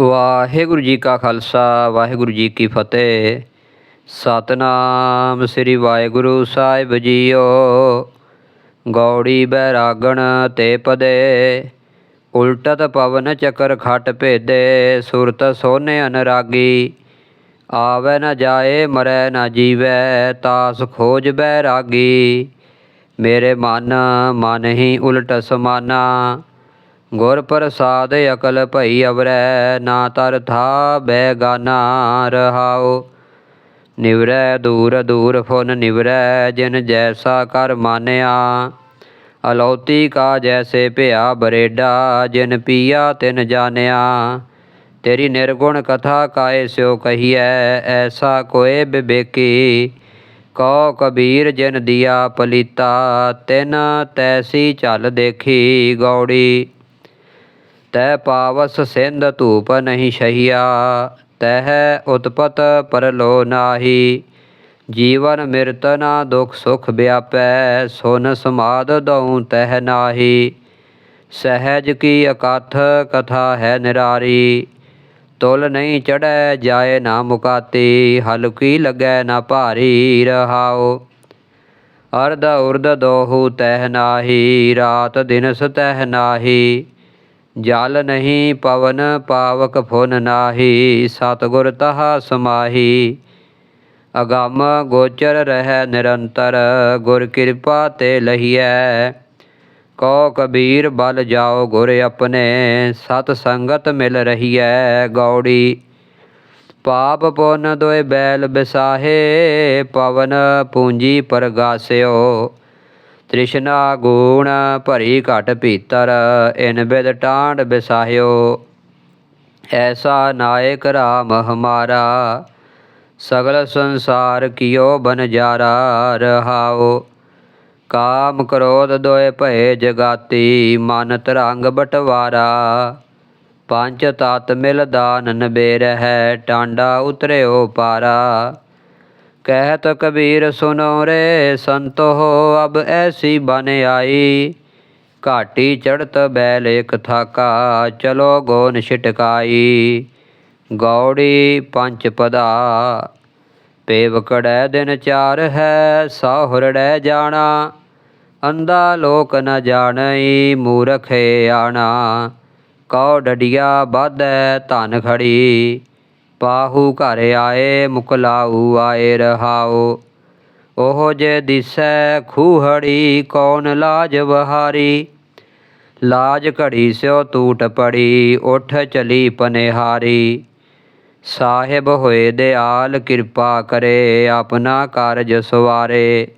ਵਾਹਿਗੁਰੂ ਜੀ ਕਾ ਖਾਲਸਾ, ਵਾਹਿਗੁਰੂ ਜੀ ਕੀ ਫਤਿਹ। ਸਤਨਾਮ ਸ੍ਰੀ ਵਾਹਿਗੁਰੂ ਸਾਹਿਬ ਜੀਓ। ਗੌੜੀ ਬੈਰਾਗਣ ਤੇ ਪਦੇ, ਉਲਟਤ ਪਵਨ ਚੱਕਰ ਖਟ ਭੇਦੇ, ਸੁਰਤ ਸੋਨੇ ਅਨਰਾਗੀ। ਆਵੈ ਨਾ ਜਾਏ, ਮਰੈ ਨਾ ਜੀਵੈ, ਤਾਸ ਖੋਜ ਬੈਰਾਗੀ। ਮੇਰੇ ਮਨ ਮਨ ਹੀ ਉਲਟ ਸਮਾਨਾ। ਗੁਰ ਪ੍ਰਸਾਦ ਅਕਲ ਭਈ ਅਵਰੈ, ਨਾ ਤਰ ਥਾ ਬੈਗਾਨਾ ਰਹਾਉ। ਨਿਵਰੈ ਦੂਰ ਦੂਰ ਫੁਨ ਨਿਵਰੈ, ਜਿਨ ਜੈਸਾ ਕਰ ਮਾਨਿਆ। ਅਲੌਤੀ ਕਾ ਜੈਸੇ ਭਿਆ ਬਰੇਡਾ, ਜਿਨ ਪੀਆ ਤਿਨ ਜਾਣਿਆ ਤੇਰੀ ਨਿਰਗੁਣ ਕਥਾ ਕਾਏ ਸਿਓ ਕਹੀਐ, ਐਸਾ ਕੋਏ ਬਿਬੇਕੀ ਕਉ ਕਬੀਰ ਜਿਨ ਦਿਆ ਪਲੀਤਾ, ਤਿਨ ਤੈਸੀ ਝਲ ਦੇਖੀ ਗੌੜੀ। ਤੈ ਪਾਵਸ ਸਿੰਧ ਧੂਪ ਨਹੀਂ ਸ਼ਹੀਆ, ਤਹ ਉਤਪਤ ਪਰਲੋ ਨਾਹੀ। ਜੀਵਨ ਮਿਰਤ ਨਾ ਦੁਖ ਸੁਖ ਵਿਆਪੈ, ਸੁਨ ਸਮਾਦ ਦਉ ਤਹ ਨਾਹੀ। ਸਹਿਜ ਕੀ ਅਕਥ ਕਥਾ ਹੈ ਨਿਰਾਰੀ, ਤੁਲ ਨਹੀਂ ਚੜੈ ਜਾਏ ਨਾ ਮੁਕਾਤੀ ਹਲਕੀ ਲੱਗੈ ਨਾ ਭਾਰੀ ਰਹਾਓ ਅਰਧ ਉਰਧ ਦੋਹੂ ਤਹਿ ਨਾਹੀ, ਰਾਤ ਦਿਨਸ ਤਹਿ ਨਾਹੀ। ਜਲ ਨਹੀਂ ਪਵਨ ਪਾਵਕ ਫੁਨ ਨਾਹੀ, ਸਤਗੁਰ ਤਹਾ ਸਮਾਹੀ। ਅਗੰਮ ਗੋਚਰ ਰਹਿ ਨਿਰੰਤਰ, ਗੁਰ ਕਿਰਪਾ ਤੇ ਲਹੀਐ। ਕੋ ਕਬੀਰ ਬਲ ਜਾਓ ਗੁਰ ਆਪਣੇ, ਸਤ ਸੰਗਤ ਮਿਲ ਰਹੀਐ ਗੌੜੀ। ਪਾਪ ਪੁੰਨ ਦੋਇ ਬੈਲ ਬਿਸਾਹੇ, ਪਵਨ ਪੂੰਜੀ ਪਰਗਾਸਿਓ। ਤ੍ਰਿਸ਼ਨਾ ਗੂਣ ਭਰੀ ਘਟ ਭੀਤਰ, ਇਨ ਬਿਦ ਟਾਂਡ ਬਿਸਾਹਿਓ। ਐਸਾ ਨਾਇਕ ਰਾਮ ਹਮਾਰਾ, ਸਗਲ ਸੰਸਾਰ ਕਿਓ ਬਨਜਾਰਾ ਰਹਾਓ। ਕਾਮ ਕ੍ਰੋਧ ਦੋਏ ਭਏ ਜਗਾਤੀ, ਮਨ ਤਰੰਗ ਬਟਵਾਰਾ। ਪੰਜ ਤਤ ਮਿਲ ਦਾਨ ਨਬੇ ਹੈ ਟਾਂਡਾ ਉਤਰਿਓ ਪਾਰਾ। ਕਹਿਤ ਕਬੀਰ ਸੁਨੋ ਰੇ, ਸੰਤੋ ਅਬ ਐਸੀ ਬਨ ਆਈ। ਘਾਟੀ ਚੜਤ ਬੈਲ ਇਕ ਥਾਕਾ, ਚਲੋ ਗੋਨ ਛਿਟਕਾਈ। ਗੌੜੀ ਪੰਜ ਪਦਾ, ਪੇਵਕੜੈ ਦਿਨ ਚਾਰ ਹੈ, ਸਾਹੁਰੜੈ ਜਾਣਾ। ਅੰਦਾ ਲੋਕ ਨ ਜਾਣਈ, ਮੂਰਖ ਆਣਾ। ਕਉ ਡਡਿਆ ਬਾਧੈ ਧਨ ਖੜੀ ਪਾਹੂ ਘਰ ਆਏ ਮੁਕਲਾਊ ਆਏ ਰਹਾਓ ਉਹ ਜੇ ਦਿਸੈ ਖੂਹੜੀ, ਕੌਣ ਲਾਜ ਬਹਾਰੀ? ਲਾਜ ਘੜੀ ਸਿਓ ਟੂਟ ਪੜੀ, ਉਠ ਚਲੀ ਪਨਿਹਾਰੀ। ਸਾਹਿਬ ਹੋਏ ਦਿਆਲ, ਕਿਰਪਾ ਕਰੇ ਆਪਣਾ ਕਾਰਜ ਸਵਾਰੇ।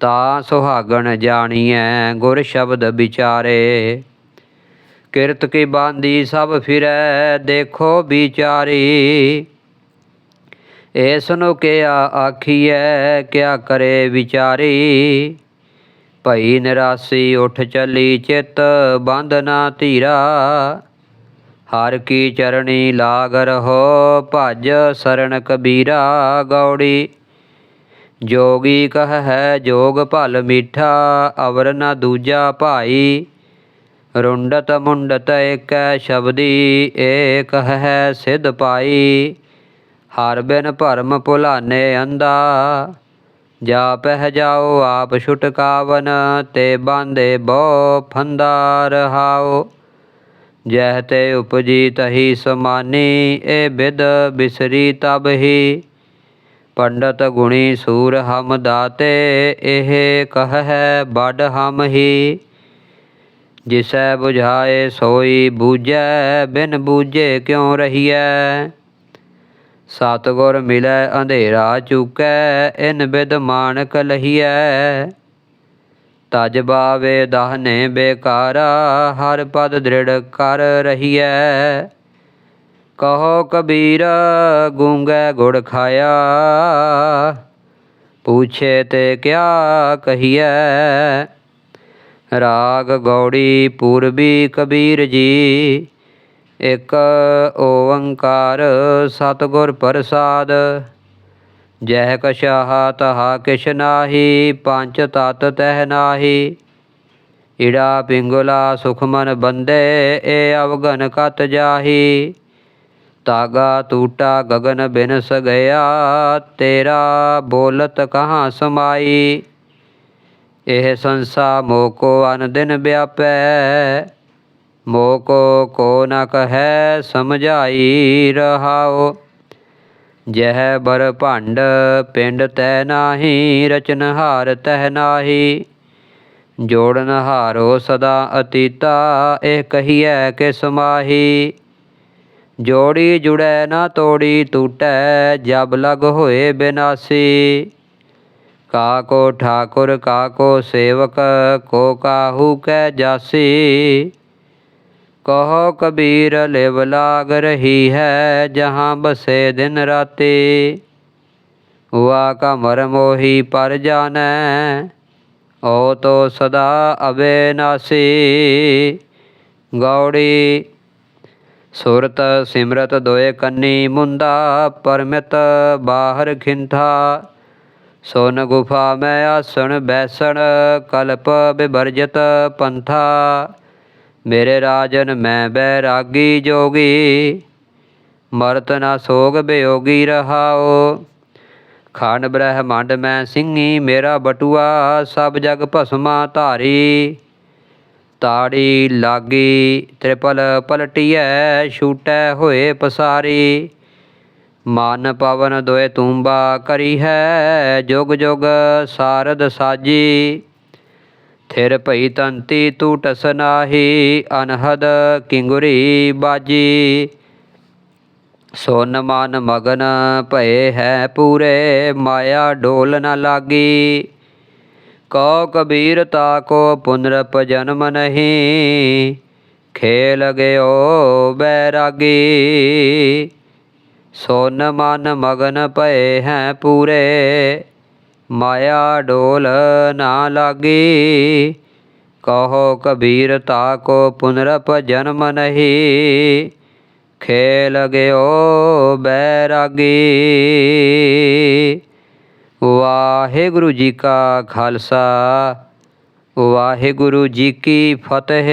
ਤਾਂ ਸੁਹਾਗਣ ਜਾਣੀਐ ਗੁਰ ਸ਼ਬਦ ਵਿਚਾਰੇ। ਕਿਰਤ ਕੀ ਬਾਂਦੀ ਸਭ ਫਿਰੈ, ਦੇਖੋ ਵਿਚਾਰੀ। ਇਸ ਨੂੰ ਕਿਆ ਆਖੀਐ, ਕਿਆ ਕਰੇ ਵਿਚਾਰੀ। ਭਈ ਨਿਰਾਸੀ ਉਠ ਚਲੀ ਚਿਤ, ਬੰਦ ਨਾ ਧੀਰਾ। ਹਰ ਕੀ ਚਰਣੀ ਲਾਗ ਰਹੋ, ਭਜ ਸਰਣ ਕਬੀਰਾ ਗੌੜੀ। ਜੋਗੀ ਕਹ ਹੈ ਜੋਗ ਭਲ ਮੀਠਾ, ਅਵਰ ਨ ਦੂਜਾ ਭਾਈ। ਰੁੰਡਤ ਮੁੰਡਤ ਏਕੈ ਸ਼ਬਦੀ ਏਕ ਹੈ ਸਿਧ ਪਾਈ। ਹਰ ਬਿਨ ਭਰਮ ਭੁਲਾਨੇ ਅੰਦਾ ਜਾ ਪਹਿ ਜਾਓ ਆਪ ਛੁਟਕਾਵਨ ਤੇ ਬਾਂਦੇ ਬੋ ਫੰਦਾ ਰਹਾਓ ਜਹ ਤੇ ਉਪਜੀ ਤਹੀ ਸਮਾਨੀ, ਏ ਬਿਦ ਬਿਸਰੀ ਤਬ ਹੀ। ਪੰਡਤ ਗੁਣੀ ਸੂਰ ਹਮ ਦਾਤੇ, ਇਹ ਕਹੈ ਬੜ ਹਮ ਹੀ। ਜਿਸੈ 부ਝਾਏ ਸੋਈ ਬੂਝੈ, ਬਿਨ ਬੂਝੇ ਕਿਉ ਰਹੀਐ? ਸਤਗੁਰ ਮਿਲੈ, ਅੰਧੇਰਾ ਚੁਕੈ, ਇਨ ਬਿਦ ਮਾਨਕ ਲਹੀਐ। ਤਜ ਬਾਵੇ ਦਾਹਨੇ ਬੇਕਾਰਾ, ਹਰ ਪਦ ਦ੍ਰਿੜ ਕਰ ਰਹੀਐ। ਕਹੋ ਕਬੀਰ, ਗੂੰਗੈ ਗੁੜ ਖਾਇਆ। ਪੂਛੇ ਤੇ ਕਿਆ ਕਹੀਐ? ਰਾਗ ਗੌੜੀ ਪੂਰਬੀ ਕਬੀਰ ਜੀ। ਇਕ ਓੰਕਾਰ ਸਤਿਗੁਰ ਪ੍ਰਸਾਦ। ਜਹ ਕਛਾਹ ਤਹਾ ਕਿਛ ਨਾਹੀ, ਪੰਜ ਤਤ ਤਹਿ ਨਾਹੀ। ਈੜਾ ਪਿੰਗਲਾ ਸੁਖਮਨ ਬੰਦੇ, ਏ ਅਵਗਨ ਕਤ ਜਾਹੀ। ਤਾਗਾ ਟੂਟਾ ਗगन ਬਿਨਸ ਗਿਆ, ਤੇਰਾ ਬੋਲਤ ਕਹਾਂ ਸਮਾਈ। ਇਹ ਸੰਸਾ ਮੋਕੋ ਅਨ ਦਿਨ ਵਿਆਪੈ। ਮੋਕੋ ਕੋ ਨ ਕਹੈ ਸਮਝਾਈ ਰਹਾਓ ਜਹ ਬਰ ਭੰਡ ਪਿੰਡ ਤੈ ਨਾਹੀ ਰਚਨਹਾਰ ਤਹਿ ਨਾਹੀ। ਜੋੜਨ ਹਾਰੋ ਸਦਾ ਅਤੀਤਾ, ਇਹ ਕਹੀਐ ਕਿ ਸਮਾਹੀ ਜੋੜੀ ਜੁੜੈ ਨਾ ਤੋੜੀ, ਟੂਟੈ ਜਬ ਲਗ ਹੋਏ ਬਿਨਾਸੀ। ਕਾ ਕੋ ਠਾਕੁਰ ਕਾ ਕੋ ਸੇਵਕ, ਕੋ ਕਾਹੂ ਕੈ ਜਾਸੀ? ਕਹੋ ਕਬੀਰ, ਲਿਵ ਲਾਗ ਰਹੀ ਹੈ ਜਹਾਂ ਬਸੇ ਦਿਨ ਰਾਤੀ। ਹੁਆ ਕਮਰ ਮੋਹੀ ਪਰ ਜਾਣੈ, ਓ ਤੋ ਸਦਾ ਅਬੇਨਾਸੀ ਗੌੜੀ ਸੁਰਤ ਸਿਮਰਤ ਦੋਏ ਕੰਨੀ ਮੁੰਦਾ, ਪਰਮਿਤ ਬਾਹਰ ਖਿੰਥਾ। ਸੋਨ ਗੁਫਾ ਮੈਂ ਆਸਣ, ਬੈਸਣ, ਕਲਪ ਬਿਵਰਜਤ ਪੰਥਾ। ਮੇਰੇ ਰਾਜਨ ਮੈਂ ਬੈਰਾਗੀ ਜੋਗੀ, ਮਰਤ ਨਾ ਸੋਗ ਬਿਯੋਗੀ ਰਹਾਓ ਖਾਨ ਬ੍ਰਹਿਮੰਡ ਮੈਂ ਸਿੰਘੀ ਮੇਰਾ ਬਟੂਆ ਸਭ ਜਗ ਭਸਮਾ ਧਾਰੀ। ਤਾੜੀ ਲਾਗੀ, ਤ੍ਰਿਪਲ ਪਲਟੀਐ, ਛੂਟੈ ਹੋਏ ਪਸਾਰੀ। ਮਨ ਪਵਨ ਦੋਏ ਤੂੰਬਾ ਕਰੀ ਹੈ ਜੁਗ ਜੁਗ ਸਾਰਦ ਸਾਜੀ। ਥਿਰ ਭਈ ਤੰਤੀ ਟੂਟਸ ਨਾਹੀ, ਅਨਹਦ ਕਿੰਗੁਰੀ ਬਾਜੀ। ਸੋਨ ਮਨ ਮਗਨ ਭਏ ਹੈ ਪੂਰੇ, ਮਾਇਆ ਡੋਲ ਨ ਲਾਗੀ। ਕਉ ਕਬੀਰ ਤਾ ਕੋ ਪੁਨਰਪ ਜਨਮ ਨਹੀਂ, ਖੇਲ ਗਇਓ ਬੈਰਾਗੀ। ਸੋਨ ਮਨ ਮਗਨ ਭਏ ਹੈ ਪੂਰੇ। ਮਾਇਆ ਡੋਲ ਨਾ ਲਾਗੀ। ਕਹੋ ਕਬੀਰ ਤਾ ਕੋ ਪੁਨਰਪ ਜਨਮ ਨਹੀਂ। ਖੇਲ ਗਇਓ ਬੈਰਾਗੀ। ਵਾਹਿਗੁਰੂ ਜੀ ਕਾ ਖਾਲਸਾ। ਵਾਹਿਗੁਰੂ ਜੀ ਕੀ ਫਤਿਹ।